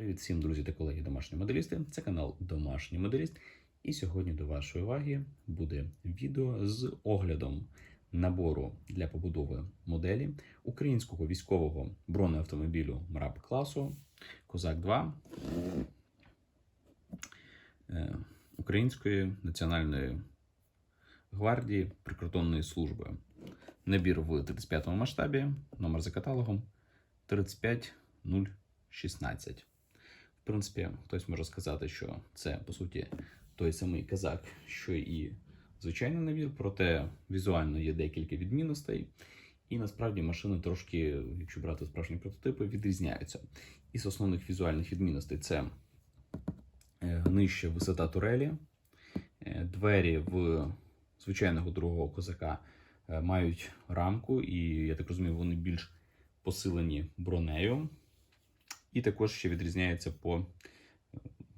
Привіт всім, друзі та колеги домашні моделісти. Це канал Домашній Моделіст. І сьогодні до вашої уваги буде відео з оглядом набору для побудови моделі українського військового бронеавтомобілю МРАП класу Козак 2 е, Української національної гвардії прикордонної служби. Набір в 35 масштабі, номер за каталогом 35016. В принципі, хтось може сказати, що це по суті той самий казак, що і звичайний набір, проте візуально є декілька відмінностей. І насправді машини трошки, якщо брати справжні прототипи, відрізняються. Із основних візуальних відмінностей це е, нижча висота турелі, е, двері в звичайного другого козака е, мають рамку, і я так розумію, вони більш посилені бронею. І також ще відрізняється по е,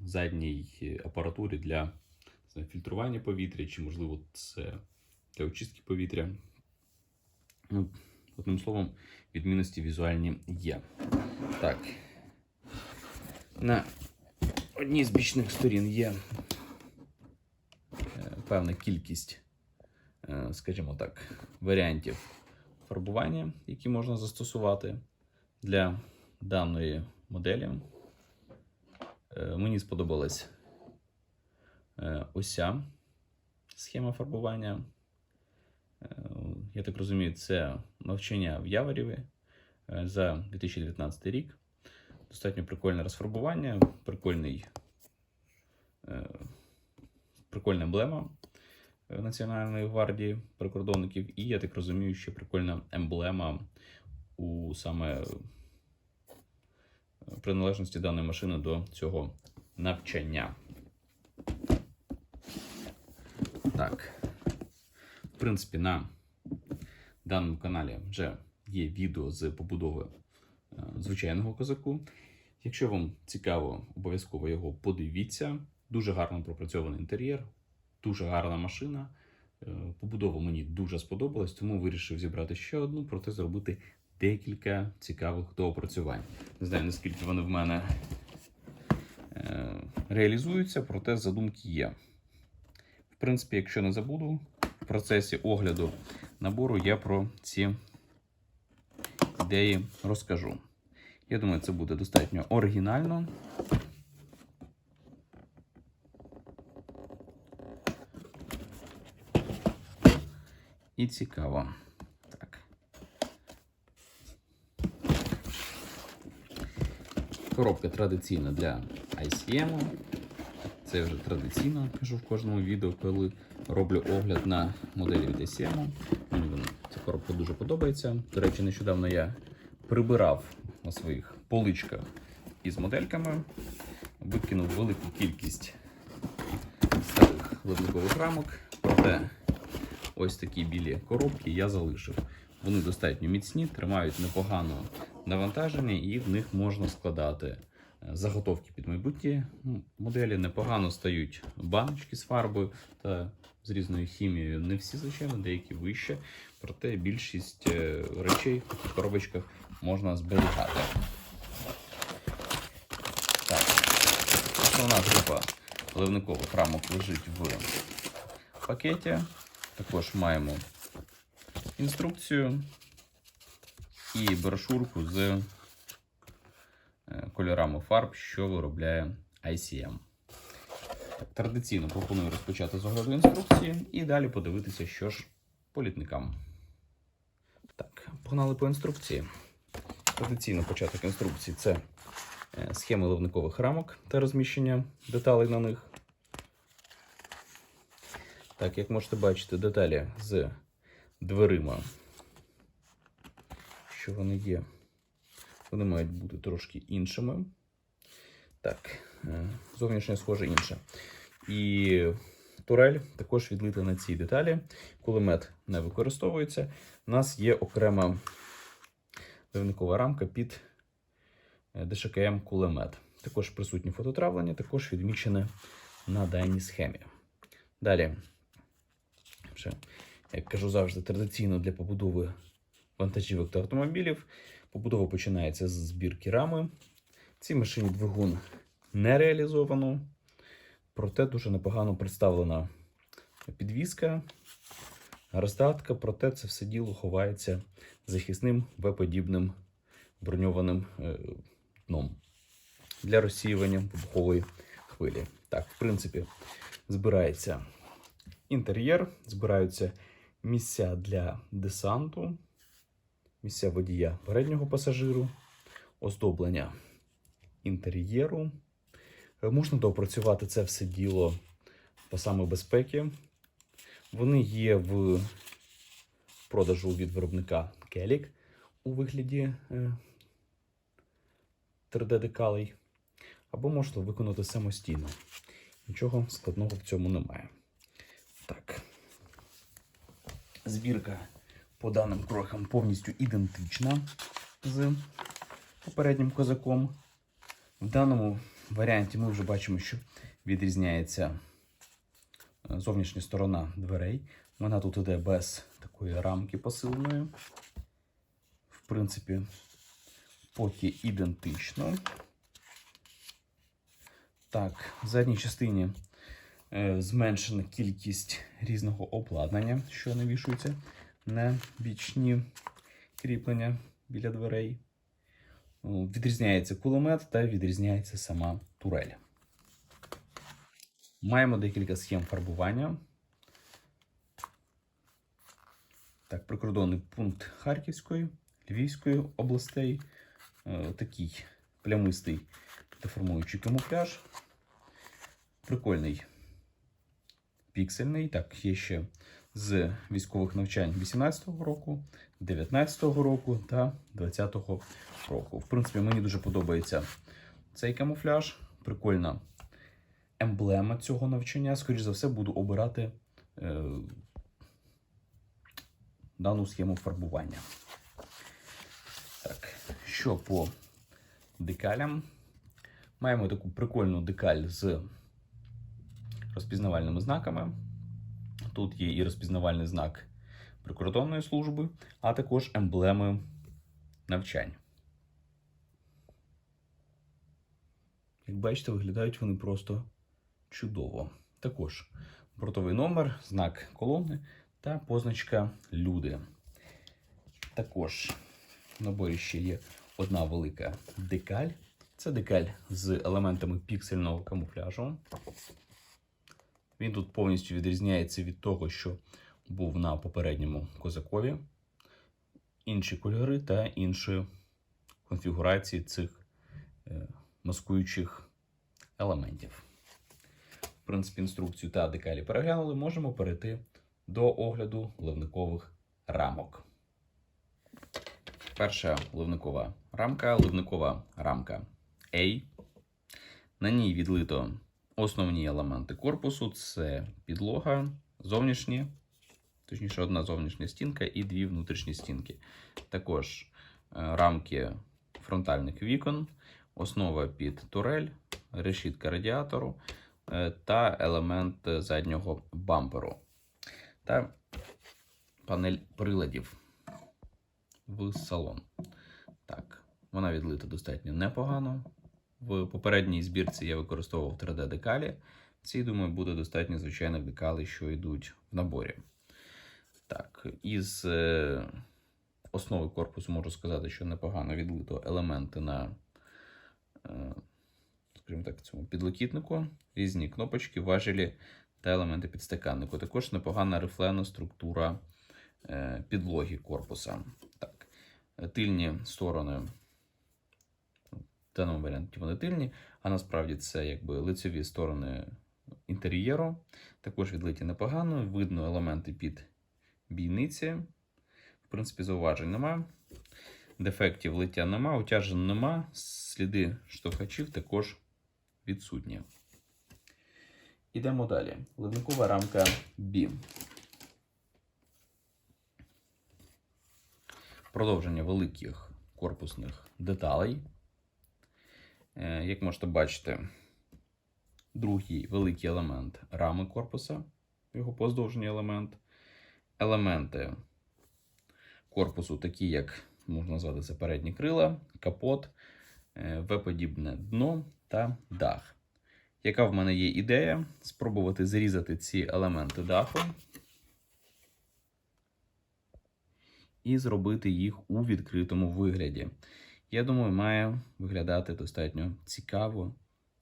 задній апаратурі для не знаю, фільтрування повітря, чи, можливо, це для очистки повітря. Ну, одним словом, відмінності візуальні є. Так. На одній з бічних сторін є е, певна кількість, е, скажімо так, варіантів фарбування, які можна застосувати для даної моделі. Е, Мені сподобалась е, ось ця схема фарбування. Е, Я так розумію, це навчання в Яворіві за 2019 рік. Достатньо прикольне розфарбування, прикольний, прикольна емблема Національної гвардії прикордонників, і я так розумію, ще прикольна емблема у саме приналежності даної машини до цього навчання. Так. В принципі, на даному каналі вже є відео з побудови е, звичайного козаку. Якщо вам цікаво, обов'язково його подивіться. Дуже гарно пропрацьований інтер'єр, дуже гарна машина. Е, Побудова мені дуже сподобалась, тому вирішив зібрати ще одну, проте зробити декілька цікавих доопрацювань. Не знаю, наскільки вони в мене е, реалізуються, проте задумки є. В принципі, якщо не забуду, в процесі огляду набору я про ці ідеї розкажу. Я думаю, це буде достатньо оригінально. І цікаво. Коробка традиційна для ICM. Це вже традиційно, кажу в кожному відео, коли роблю огляд на моделі від ICM. Мені ця коробка дуже подобається. До речі, нещодавно я прибирав на своїх поличках із модельками, викинув велику кількість старих ливникових рамок. Проте ось такі білі коробки я залишив. Вони достатньо міцні, тримають непогано навантаження, і в них можна складати е, заготовки під майбутні моделі. Непогано стають баночки з фарбою та з різною хімією. Не всі, звичайно, деякі вище. Проте більшість е, речей в коробочках можна зберігати. Так, основна група ливникових рамок лежить в пакеті. Також маємо інструкцію і брошурку з е, кольорами фарб, що виробляє ICM. Традиційно пропоную розпочати з огляду інструкції і далі подивитися, що ж по літникам. Так, погнали по інструкції. Традиційно початок інструкції це е, схеми ливникових рамок та розміщення деталей на них. Так, як можете бачити, деталі з дверима, що вони є, вони мають бути трошки іншими. Так, е, зовнішнє схоже інше. І турель також відлита на цій деталі. Кулемет не використовується. У нас є окрема ливникова рамка під е, ДШКМ кулемет. Також присутнє фототравлення, також відмічене на даній схемі. Далі, як кажу завжди, традиційно для побудови вантажівок та автомобілів. Побудова починається з збірки рами. Цій машині двигун не реалізовано, проте дуже непогано представлена підвізка, роздатка, проте це все діло ховається захисним В-подібним броньованим е, дном для розсіювання вибухової хвилі. Так, в принципі, збирається інтер'єр, збираються місця для десанту, місця водія переднього пасажиру, оздоблення інтер'єру. Е, Можна доопрацювати це все діло по саме безпеки. Вони є в продажу від виробника Келік у вигляді 3D-декалей. Або можна виконати самостійно. Нічого складного в цьому немає. Так. Збірка по даним крокам повністю ідентична з попереднім козаком. В даному варіанті ми вже бачимо, що відрізняється е, зовнішня сторона дверей. Вона тут іде без такої рамки посиленої. В принципі, поки ідентично. Так, в задній частині е, зменшена кількість різного обладнання, що навішується на бічні кріплення біля дверей. Відрізняється кулемет та відрізняється сама турель. Маємо декілька схем фарбування. Так, прикордонний пункт Харківської, Львівської областей. Е, такий плямистий деформуючий камуфляж. Прикольний піксельний. Так, є ще з військових навчань 18-го року, 19-го року та 20-го року. В принципі, мені дуже подобається цей камуфляж. Прикольна емблема цього навчання. Скоріше за все, буду обирати е, дану схему фарбування. Так, що по декалям? Маємо таку прикольну декаль з розпізнавальними знаками. Тут є і розпізнавальний знак прикордонної служби, а також емблеми навчань. Як бачите, виглядають вони просто чудово. Також бортовий номер, знак колони та позначка люди. Також в наборі ще є одна велика декаль. Це декаль з елементами піксельного камуфляжу. Він тут повністю відрізняється від того, що був на попередньому козакові. Інші кольори та інші конфігурації цих е, маскуючих елементів. В принципі, інструкцію та декалі переглянули, можемо перейти до огляду ливникових рамок. Перша ливникова рамка ливникова рамка A. На ній відлито основні елементи корпусу: це підлога, зовнішні, точніше, одна зовнішня стінка і дві внутрішні стінки. Також е, рамки фронтальних вікон, основа під турель, решітка радіатору е, та елемент заднього бамперу. Та панель приладів в салон. Так, вона відлита достатньо непогано. В попередній збірці я використовував 3D-декалі. В цій, думаю, буде достатньо звичайних декалей, що йдуть в наборі. Так, із е, основи корпусу можу сказати, що непогано відлито елементи на, е, скажімо так, цьому підлокітнику, різні кнопочки, важелі та елементи підстаканнику. Також непогана рифлена структура е, підлоги корпуса. Так, тильні сторони даному варіанті вони тильні, а насправді це якби лицеві сторони інтер'єру. Також відлиті непогано, видно елементи під бійниці. В принципі, зауважень нема. Дефектів лиття нема, утяжень нема, сліди штовхачів також відсутні. Ідемо далі. Ливникова рамка B. Продовження великих корпусних деталей. Е, Як можете бачити, другий великий елемент рами корпуса, його поздовжній елемент. Елементи корпусу, такі як можна назвати це передні крила, капот, е, V-подібне дно та дах. Яка в мене є ідея? Спробувати зрізати ці елементи даху і зробити їх у відкритому вигляді. Я думаю, має виглядати достатньо цікаво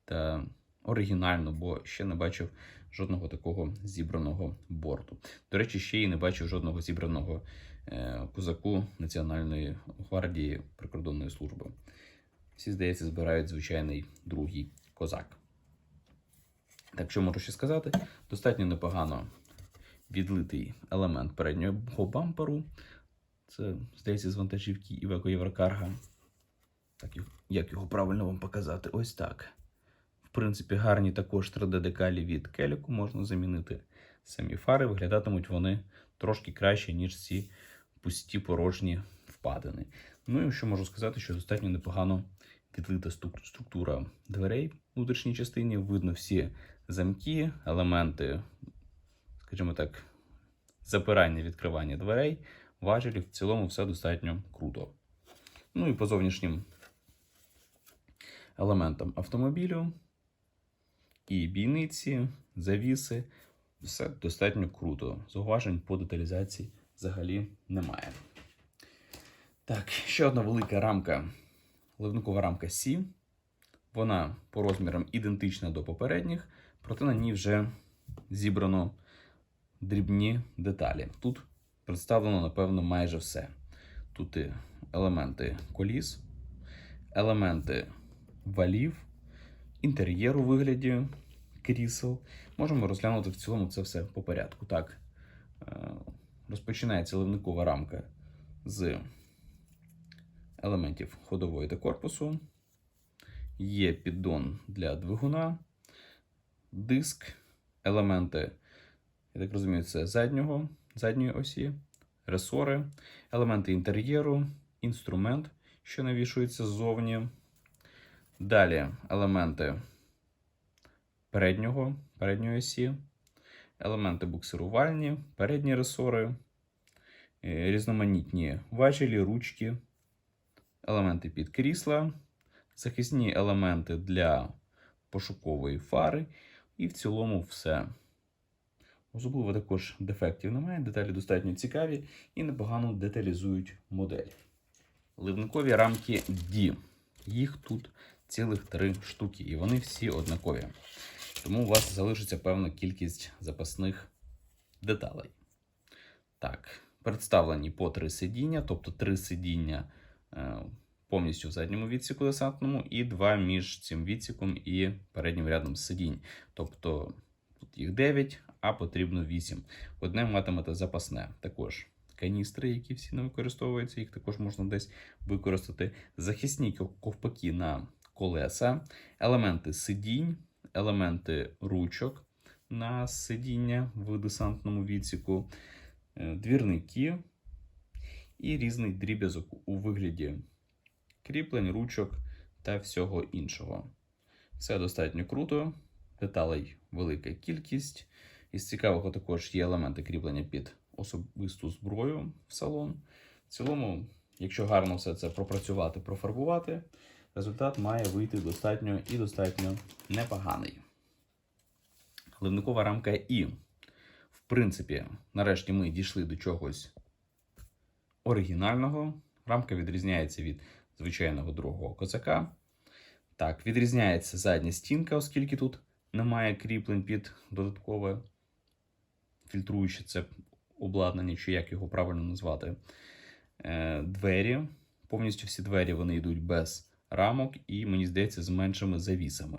та оригінально, бо ще не бачив жодного такого зібраного борту. До речі, ще й не бачив жодного зібраного е, козаку Національної гвардії прикордонної служби. Всі, здається, збирають звичайний другий козак. Так що можу ще сказати, достатньо непогано відлитий елемент переднього бамперу. Це, здається, з вантажівки Івеко Єврокарга. Так, як його правильно вам показати? Ось так. В принципі, гарні також 3D-декалі від Келіку можна замінити. Самі фари виглядатимуть вони трошки краще, ніж ці пусті порожні впадини. Ну і що можу сказати, що достатньо непогано відлита структура дверей в внутрішній частині. Видно всі замки, елементи, скажімо так, запирання, відкривання дверей, важелів. В цілому все достатньо круто. Ну і по зовнішнім елементам автомобілю, і бійниці, завіси. Все достатньо круто. Зауважень по деталізації взагалі немає. Так, ще одна велика рамка, ливникова рамка C. Вона по розмірам ідентична до попередніх, проте на ній вже зібрано дрібні деталі. Тут представлено, напевно, майже все. Тут і елементи коліс, елементи валів, інтер'єр у вигляді крісел. Можемо розглянути в цілому це все по порядку. Так, е, розпочинається ливникова рамка з елементів ходової та корпусу. Є піддон для двигуна, диск, елементи, я так розумію, це заднього, задньої осі, ресори, елементи інтер'єру, інструмент, що навішується ззовні. Далі елементи переднього, передньої осі, елементи буксирувальні, передні ресори, е, різноманітні важелі, ручки, елементи під крісла, захисні елементи для пошукової фари, і в цілому все. Особливо також дефектів немає, деталі достатньо цікаві і непогано деталізують модель. Ливникові рамки D. Їх тут цілих три штуки, і вони всі однакові. Тому у вас залишиться певна кількість запасних деталей. Так, представлені по три сидіння, тобто три сидіння е, повністю в задньому відсіку десантному, і два між цим відсіком і переднім рядом сидінь. Тобто тут їх 9, а потрібно 8. Одне матимете запасне. Також каністри, які всі не використовуються, їх також можна десь використати. Захисні ковпаки на колеса, елементи сидінь, елементи ручок на сидіння в десантному відсіку, е, двірники і різний дріб'язок у вигляді кріплень, ручок та всього іншого. Все достатньо круто, деталей велика кількість. Із цікавого також є елементи кріплення під особисту зброю в салон. В цілому, якщо гарно все це пропрацювати, профарбувати, результат має вийти достатньо і достатньо непоганий. Ливникова рамка І. В принципі, нарешті ми дійшли до чогось оригінального. Рамка відрізняється від звичайного другого козака. Так, відрізняється задня стінка, оскільки тут немає кріплень під додаткове фільтруюче це обладнання, чи як його правильно назвати. Е, Двері. Повністю всі двері вони йдуть без рамок і, мені здається, з меншими завісами.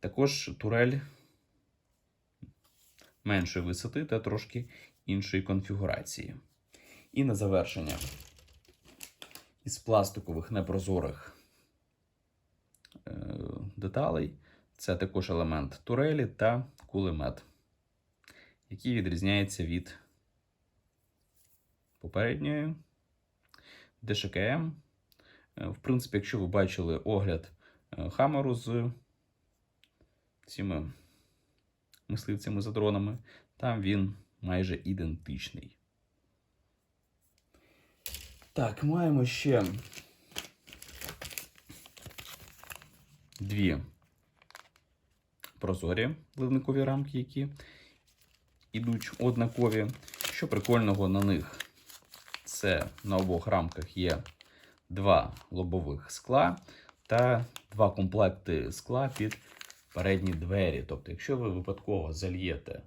Також турель меншої висоти та трошки іншої конфігурації. І на завершення із пластикових непрозорих е, деталей це також елемент турелі та кулемет, який відрізняється від попередньої ДШКМ. Е, В принципі, якщо ви бачили огляд е, Хамеру з цими мисливцями за дронами, там він майже ідентичний. Так, маємо ще дві прозорі ливникові рамки, які ідуть однакові. Що прикольного на них, це на обох рамках є два лобових скла та два комплекти скла під передні двері. Тобто, якщо ви випадково зальєте е,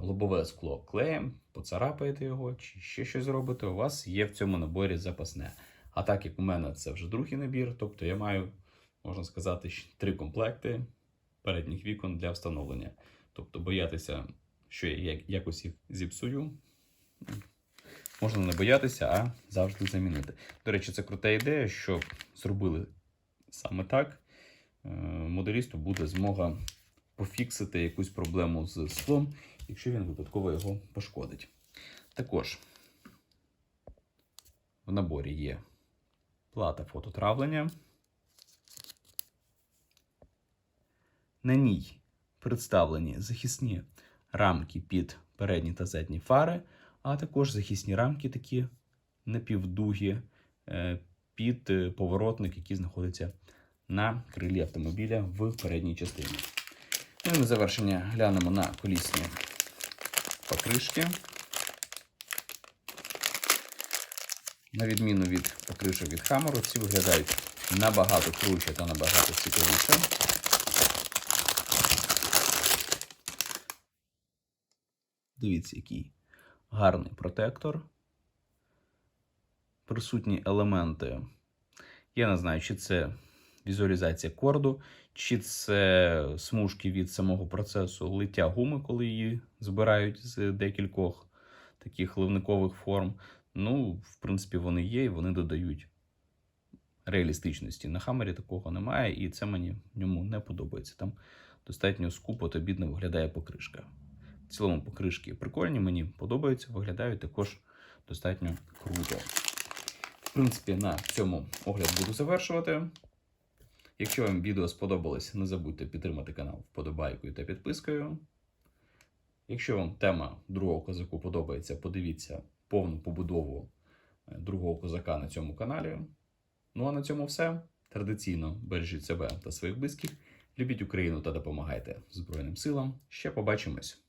лобове скло клеєм, поцарапаєте його чи ще щось зробите, у вас є в цьому наборі запасне. А так як у мене це вже другий набір, тобто я маю, можна сказати, три комплекти передніх вікон для встановлення. Тобто боятися, що я якось їх зіпсую. Можна не боятися, а завжди замінити. До речі, це крута ідея, що зробили саме так. Е, Моделісту буде змога пофіксити якусь проблему з склом, якщо він випадково його пошкодить. Також в наборі є плата фототравлення. На ній представлені захисні рамки під передні та задні фари, а також захисні рамки такі напівдугі е, під е, поворотник, який знаходиться на крилі автомобіля в передній частині. Ну і на завершення глянемо на колісні покришки. На відміну від покришок від Хаммеру, ці виглядають набагато круче та набагато цікавіше. Дивіться, який гарний протектор. Присутні елементи. Я не знаю, чи це візуалізація корду, чи це смужки від самого процесу лиття гуми, коли її збирають з декількох таких ливникових форм. Ну, в принципі, вони є і вони додають реалістичності. На хамері такого немає, і це мені в ньому не подобається. Там достатньо скупо та бідно виглядає покришка. Цілому покришки прикольні, мені подобаються, виглядають також достатньо круто. В принципі, на цьому огляд буду завершувати. Якщо вам відео сподобалось, не забудьте підтримати канал вподобайкою та підпискою. Якщо вам тема другого козаку подобається, подивіться повну побудову е, другого козака на цьому каналі. Ну а на цьому все. Традиційно бережіть себе та своїх близьких. Любіть Україну та допомагайте Збройним силам. Ще побачимось!